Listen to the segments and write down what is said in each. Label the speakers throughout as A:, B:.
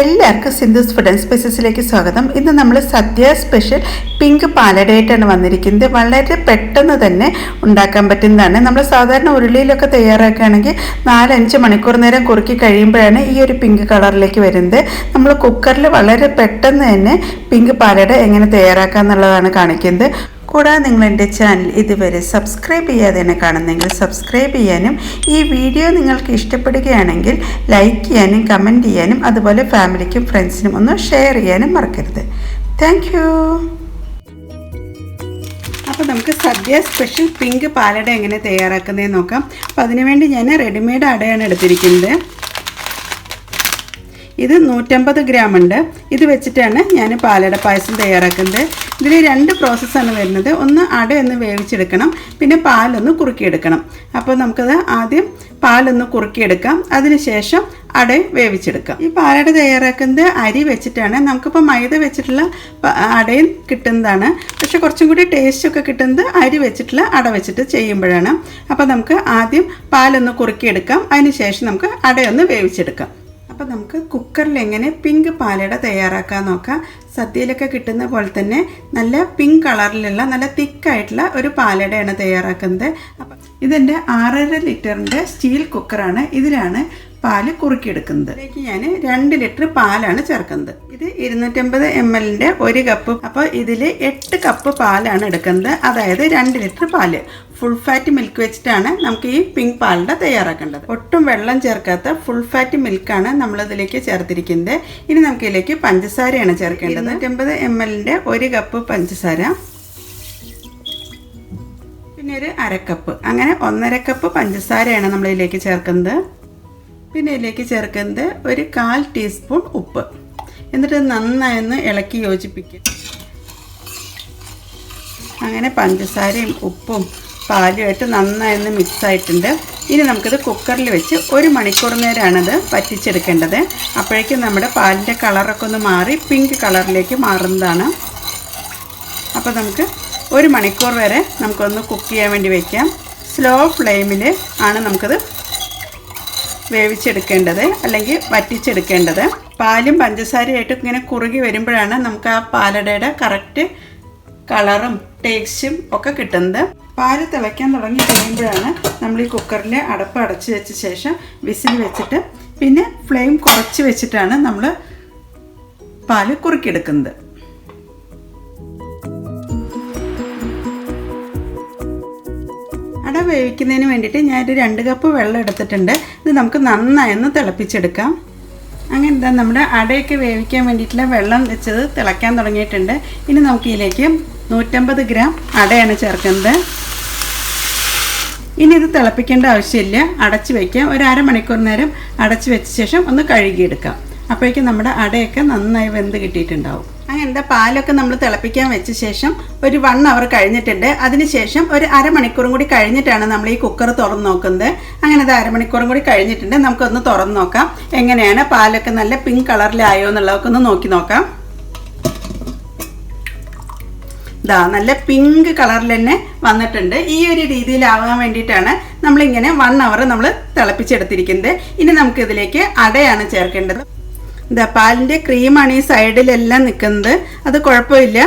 A: എല്ലാവർക്കും Sindhu's food and സ്പൈസസിലേക്ക് സ്വാഗതം. ഇന്ന് നമ്മൾ സദ്യ സ്പെഷ്യൽ പിങ്ക് പാലടയായിട്ടാണ് വന്നിരിക്കുന്നത്. വളരെ പെട്ടെന്ന് തന്നെ ഉണ്ടാക്കാൻ പറ്റുന്നതാണ്. നമ്മൾ സാധാരണ ഉരുളിയിലൊക്കെ തയ്യാറാക്കുകയാണെങ്കിൽ നാലഞ്ച് മണിക്കൂർ നേരം കുറുക്കി കഴിയുമ്പോഴാണ് ഈ ഒരു പിങ്ക് കളറിലേക്ക് വരുന്നത്. നമ്മൾ കുക്കറിൽ വളരെ പെട്ടെന്ന് തന്നെ പിങ്ക് പാലട എങ്ങനെ തയ്യാറാക്കുക എന്നുള്ളതാണ് കാണിക്കുന്നത്. കൂടാതെ നിങ്ങൾ എന്റെ ചാനൽ ഇതുവരെ സബ്സ്ക്രൈബ് ചെയ്യാതെ തന്നെ കാണുന്നെങ്കിൽ സബ്സ്ക്രൈബ് ചെയ്യാനും ഈ വീഡിയോ നിങ്ങൾക്ക് ഇഷ്ടപ്പെടുകയാണെങ്കിൽ ലൈക്ക് ചെയ്യാനും കമന്റ് ചെയ്യാനും അതുപോലെ ഫാമിലിക്കും ഫ്രണ്ട്സിനും ഒന്ന് ഷെയർ ചെയ്യാനും മറക്കരുത്. താങ്ക് അപ്പോൾ നമുക്ക് സദ്യ സ്പെഷ്യൽ പിങ്ക് പാലട എങ്ങനെ തയ്യാറാക്കുന്നതെന്ന് നോക്കാം. അപ്പോൾ അതിനുവേണ്ടി ഞാൻ റെഡിമെയ്ഡ് അടയാണ് എടുത്തിരിക്കുന്നത്. ഇത് നൂറ്റമ്പത് ഗ്രാം ഉണ്ട്. ഇത് വെച്ചിട്ടാണ് ഞാൻ പാലട പായസം തയ്യാറാക്കുന്നത്. ഇതിൽ രണ്ട് പ്രോസസ്സാണ് വരുന്നത്. ഒന്ന് അട ഒന്ന് വേവിച്ചെടുക്കണം. പിന്നെ പാലൊന്ന് കുറുക്കിയെടുക്കണം. അപ്പോൾ നമുക്കത് ആദ്യം പാലൊന്ന് കുറുക്കിയെടുക്കാം. അതിനുശേഷം അട വേവിച്ചെടുക്കാം. ഈ പാലട തയ്യാറാക്കുന്നത് അരി വെച്ചിട്ടാണ്. നമുക്കിപ്പോൾ മൈദ വെച്ചിട്ടുള്ള അടയും കിട്ടുന്നതാണ്. പക്ഷെ കുറച്ചും കൂടി ടേസ്റ്റ് ഒക്കെ കിട്ടുന്നത് അരി വെച്ചിട്ടുള്ള അട വെച്ചിട്ട് ചെയ്യുമ്പോഴാണ്. അപ്പോൾ നമുക്ക് ആദ്യം പാലൊന്ന് കുറുക്കിയെടുക്കാം. അതിനുശേഷം നമുക്ക് അടയൊന്ന് വേവിച്ചെടുക്കാം. അപ്പോൾ നമുക്ക് കുക്കറിൽ എങ്ങനെ പിങ്ക് പാലട തയ്യാറാക്കാൻ നോക്കാം. സദ്യയിലൊക്കെ കിട്ടുന്ന പോലെ തന്നെ നല്ല പിങ്ക് കളറിലുള്ള നല്ല തിക്കായിട്ടുള്ള ഒരു പാലടയാണ് തയ്യാറാക്കുന്നത്. അപ്പം ഇതെന്റെ ആറര ലിറ്ററിന്റെ സ്റ്റീൽ കുക്കറാണ് ഇതിലാണ് പാൽ കുറുക്കിയെടുക്കുന്നത്. ഇതിലേക്ക് ഞാൻ രണ്ട് ലിറ്റർ പാലാണ് ചേർക്കുന്നത്. ഇത് ഇരുന്നൂറ്റമ്പത് എം എല്ലിന്റെ ഒരു കപ്പ്. അപ്പോൾ ഇതിൽ എട്ട് കപ്പ് പാലാണ് എടുക്കുന്നത്. അതായത് രണ്ട് ലിറ്റർ പാൽ. ഫുൾ ഫാറ്റ് മിൽക്ക് വെച്ചിട്ടാണ് നമുക്ക് ഈ പിങ്ക് പാലിന്റെ തയ്യാറാക്കേണ്ടത്. ഒട്ടും വെള്ളം ചേർക്കാത്ത ഫുൾ ഫാറ്റ് മിൽക്കാണ് നമ്മളിതിലേക്ക് ചേർത്തിരിക്കുന്നത്. ഇനി നമുക്ക് ഇതിലേക്ക് പഞ്ചസാരയാണ് ചേർക്കേണ്ടത്. ഇരുന്നൂറ്റമ്പത് എം എല്ലിന്റെ ഒരു കപ്പ് പഞ്ചസാര. പിന്നെ ഒരു അരക്കപ്പ്. അങ്ങനെ ഒന്നര കപ്പ് പഞ്ചസാരയാണ് നമ്മൾ ഇതിലേക്ക് ചേർക്കുന്നത്. പിന്നെ ഇതിലേക്ക് ചേർക്കുന്നത് ഒരു കാൽ ടീസ്പൂൺ ഉപ്പ്. എന്നിട്ട് നന്നായി ഒന്ന് ഇളക്കി യോജിപ്പിക്കും അങ്ങനെ പഞ്ചസാരയും ഉപ്പും പാലുമായിട്ട് നന്നായി ഒന്ന് മിക്സായിട്ടുണ്ട്. ഇനി നമുക്കിത് കുക്കറിൽ വെച്ച് ഒരു മണിക്കൂർ നേരമാണിത് വറ്റിച്ചെടുക്കേണ്ടത്. അപ്പോഴേക്കും നമ്മുടെ പാലിന്റെ കളറൊക്കെ ഒന്ന് മാറി പിങ്ക് കളറിലേക്ക് മാറുന്നതാണ്. അപ്പോൾ നമുക്ക് ഒരു മണിക്കൂർ വരെ നമുക്കൊന്ന് കുക്ക് ചെയ്യാൻ വേണ്ടി വയ്ക്കാം സ്ലോ ഫ്ലെയിമിൽ ആണ് നമുക്കത് വേവിച്ചെടുക്കേണ്ടത് അല്ലെങ്കിൽ വറ്റിച്ചെടുക്കേണ്ടത്. പാലും പഞ്ചസാരയായിട്ട് ഇങ്ങനെ കുറുകി വരുമ്പോഴാണ് നമുക്ക് ആ പാലടയുടെ കറക്റ്റ് കളറും ടേസ്റ്റും ഒക്കെ കിട്ടുന്നത്. പാൽ തിളയ്ക്കാൻ തുടങ്ങി കഴിയുമ്പോഴാണ് നമ്മൾ ഈ കുക്കറിൽ അടപ്പ് അടച്ച് വെച്ച ശേഷം വിസിൽ വെച്ചിട്ട് പിന്നെ ഫ്ലെയിം കുറച്ച് വെച്ചിട്ടാണ് നമ്മൾ പാൽ കുറുക്കിയെടുക്കുന്നത്. അട വേവിക്കുന്നതിന് വേണ്ടിയിട്ട് ഞാനൊരു രണ്ട് കപ്പ് വെള്ളം എടുത്തിട്ടുണ്ട്. ഇത് നമുക്ക് നന്നായി ഒന്ന് തിളപ്പിച്ചെടുക്കാം. അങ്ങനെ എന്താ നമ്മുടെ അടയൊക്കെ വേവിക്കാൻ വേണ്ടിയിട്ടുള്ള വെള്ളം വെച്ചത് തിളയ്ക്കാൻ തുടങ്ങിയിട്ടുണ്ട്. ഇനി നമുക്ക് ഇതിലേക്ക് നൂറ്റമ്പത് ഗ്രാം അടയാണ് ചേർക്കുന്നത്. ഇനി ഇത് തിളപ്പിക്കേണ്ട ആവശ്യമില്ല. അടച്ച് വയ്ക്കാം ഒരു അരമണിക്കൂർ നേരം അടച്ച് വെച്ച ശേഷം ഒന്ന് കഴുകിയെടുക്കാം. അപ്പോഴേക്കും നമ്മുടെ അടയൊക്കെ നന്നായി വെന്ത് കിട്ടിയിട്ടുണ്ടാവും. അങ്ങനെ എന്താ പാലൊക്കെ നമ്മൾ തിളപ്പിക്കാൻ വെച്ച ശേഷം ഒരു വൺ അവർ കഴിഞ്ഞിട്ടുണ്ട്. അതിനുശേഷം ഒരു അരമണിക്കൂറും കൂടി കഴിഞ്ഞിട്ടാണ് നമ്മൾ ഈ കുക്കർ തുറന്ന് നോക്കുന്നത്. അങ്ങനെ അത് അരമണിക്കൂറും കൂടി കഴിഞ്ഞിട്ടുണ്ട്. നമുക്കൊന്ന് തുറന്ന് നോക്കാം. എങ്ങനെയാണ് പാലൊക്കെ നല്ല പിങ്ക് കളറിലായോ എന്നുള്ളതൊക്കെ ഒന്ന് നോക്കി നോക്കാം. ഇതാ നല്ല പിങ്ക് കളറിൽ തന്നെ വന്നിട്ടുണ്ട്. ഈ ഒരു രീതിയിലാവാൻ വേണ്ടിയിട്ടാണ് നമ്മളിങ്ങനെ വൺ അവർ നമ്മൾ തിളപ്പിച്ചെടുത്തിരിക്കുന്നത്. ഇനി നമുക്കിതിലേക്ക് അടയാണ് ചേർക്കേണ്ടത്. ഇതാ പാലിന്റെ ക്രീമാണ് ഈ സൈഡിലെല്ലാം നിൽക്കുന്നത് അത് കുഴപ്പമില്ല.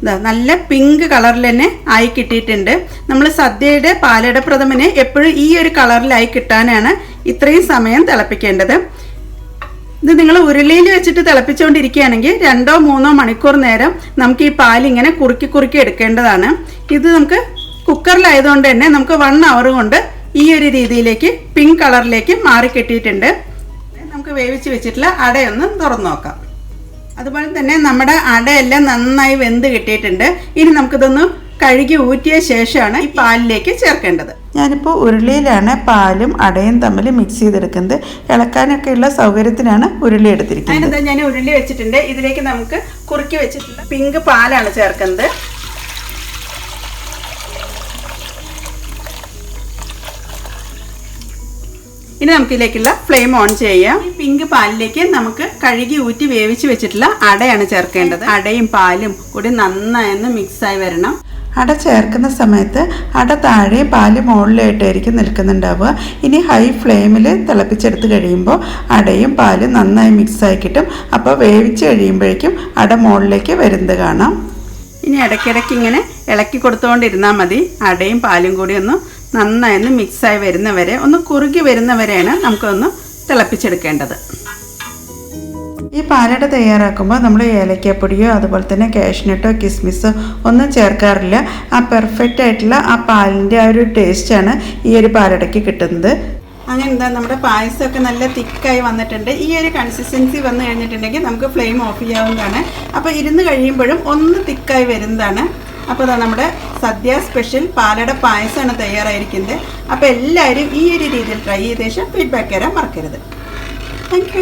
A: ഇതാ നല്ല പിങ്ക് കളറിൽ തന്നെ ആയി കിട്ടിയിട്ടുണ്ട്. നമ്മൾ സദ്യയുടെ പാലട പ്രഥമനെ എപ്പോഴും ഈ ഒരു കളറിലായി കിട്ടാനാണ് ഇത്രയും സമയം തിളപ്പിക്കേണ്ടത്. ഇത് നിങ്ങൾ ഉരുളിയിൽ വെച്ചിട്ട് തിളപ്പിച്ചുകൊണ്ടിരിക്കുകയാണെങ്കിൽ രണ്ടോ മൂന്നോ മണിക്കൂർ നേരം നമുക്ക് ഈ പാലിങ്ങനെ കുറുക്കി കുറുക്കി എടുക്കേണ്ടതാണ്. ഇത് നമുക്ക് കുക്കറിലായതുകൊണ്ട് തന്നെ നമുക്ക് വൺ അവർ കൊണ്ട് ഈ ഒരു രീതിയിലേക്ക് പിങ്ക് കളറിലേക്ക് മാറി കിട്ടിയിട്ടുണ്ട്. നമുക്ക് വേവിച്ച് വെച്ചിട്ടുള്ള അടയൊന്ന് തുറന്നു നോക്കാം. അതുപോലെ തന്നെ നമ്മുടെ അടയെല്ലാം നന്നായി വെന്ത് കിട്ടിയിട്ടുണ്ട്. ഇനി നമുക്കിതൊന്ന് കഴുകി ഊറ്റിയ ശേഷമാണ് ഈ പാലിലേക്ക് ചേർക്കേണ്ടത്. ഞാനിപ്പോൾ ഉരുളിയിലാണ് പാലും അടയും തമ്മിൽ മിക്സ് ചെയ്തെടുക്കുന്നത്. ഇളക്കാനൊക്കെ ഉള്ള സൗകര്യത്തിനാണ് ഉരുളി എടുത്തിരിക്കുന്നത്. ഞാൻ ഉരുളി വെച്ചിട്ടുണ്ട്. ഇതിലേക്ക് നമുക്ക് കുറുക്കി വെച്ചിട്ടുള്ള പിങ്ക് പാലാണ് ചേർക്കുന്നത്. ഇനി നമുക്കിതിലേക്കുള്ള ഫ്ലെയിം ഓൺ ചെയ്യാം. ഈ പിങ്ക് പാലിലേക്ക് നമുക്ക് കഴുകി ഊറ്റി വേവിച്ച് വെച്ചിട്ടുള്ള അടയാണ് ചേർക്കേണ്ടത്. അടയും പാലും കൂടി നന്നായൊന്ന് മിക്സായി മിക്സ് ആയി വരണം. അട ചേർക്കുന്ന സമയത്ത് അട താഴെ പാൽ മുകളിലായിട്ടായിരിക്കും നിൽക്കുന്നുണ്ടാവുക. ഇനി ഹൈ ഫ്ലെയിമിൽ തിളപ്പിച്ചെടുത്ത് കഴിയുമ്പോൾ അടയും പാലും നന്നായി മിക്സായി കിട്ടും. അപ്പോൾ വേവിച്ച് കഴിയുമ്പോഴേക്കും അട മുകളിലേക്ക് വരുന്നത് കാണാം. ഇനി ഇടയ്ക്കിടയ്ക്ക് ഇങ്ങനെ ഇളക്കി കൊടുത്തുകൊണ്ടിരുന്നാൽ മതി. അടയും പാലും കൂടി ഒന്ന് നന്നായി ഒന്ന് മിക്സായി വരുന്നവരെ ഒന്ന് കുറുകി വരുന്നവരെയാണ് നമുക്കൊന്ന് തിളപ്പിച്ചെടുക്കേണ്ടത്. ഈ പാലട തയ്യാറാക്കുമ്പോൾ നമ്മൾ ഏലക്കപ്പൊടിയോ അതുപോലെ തന്നെ കാഷ്നട്ടോ കിസ്മിസോ ഒന്നും ചേർക്കാറില്ല. ആ പെർഫെക്റ്റ് ആയിട്ടുള്ള ആ പാലിന്റെ ആ ഒരു ടേസ്റ്റാണ് ഈ ഒരു പാലടയ്ക്ക് കിട്ടുന്നത്. അങ്ങനെ എന്താ നമ്മുടെ പായസമൊക്കെ നല്ല തിക്കായി വന്നിട്ടുണ്ട്. ഈ ഒരു കൺസിസ്റ്റൻസി വന്നു കഴിഞ്ഞിട്ടുണ്ടെങ്കിൽ നമുക്ക് ഫ്ലെയിം ഓഫ് ചെയ്യാവുന്നതാണ്. അപ്പോൾ ഇരുന്ന് കഴിയുമ്പോഴും ഒന്ന് തിക്കായി വരുന്നതാണ്. അപ്പോൾ നമ്മുടെ സദ്യ സ്പെഷ്യൽ പാലട പായസമാണ് തയ്യാറായിരിക്കുന്നത്. അപ്പോൾ എല്ലാവരും ഈ ഒരു രീതിയിൽ ട്രൈ ചെയ്ത ശേഷം ഫീഡ്ബാക്ക് തരാൻ മറക്കരുത്. താങ്ക്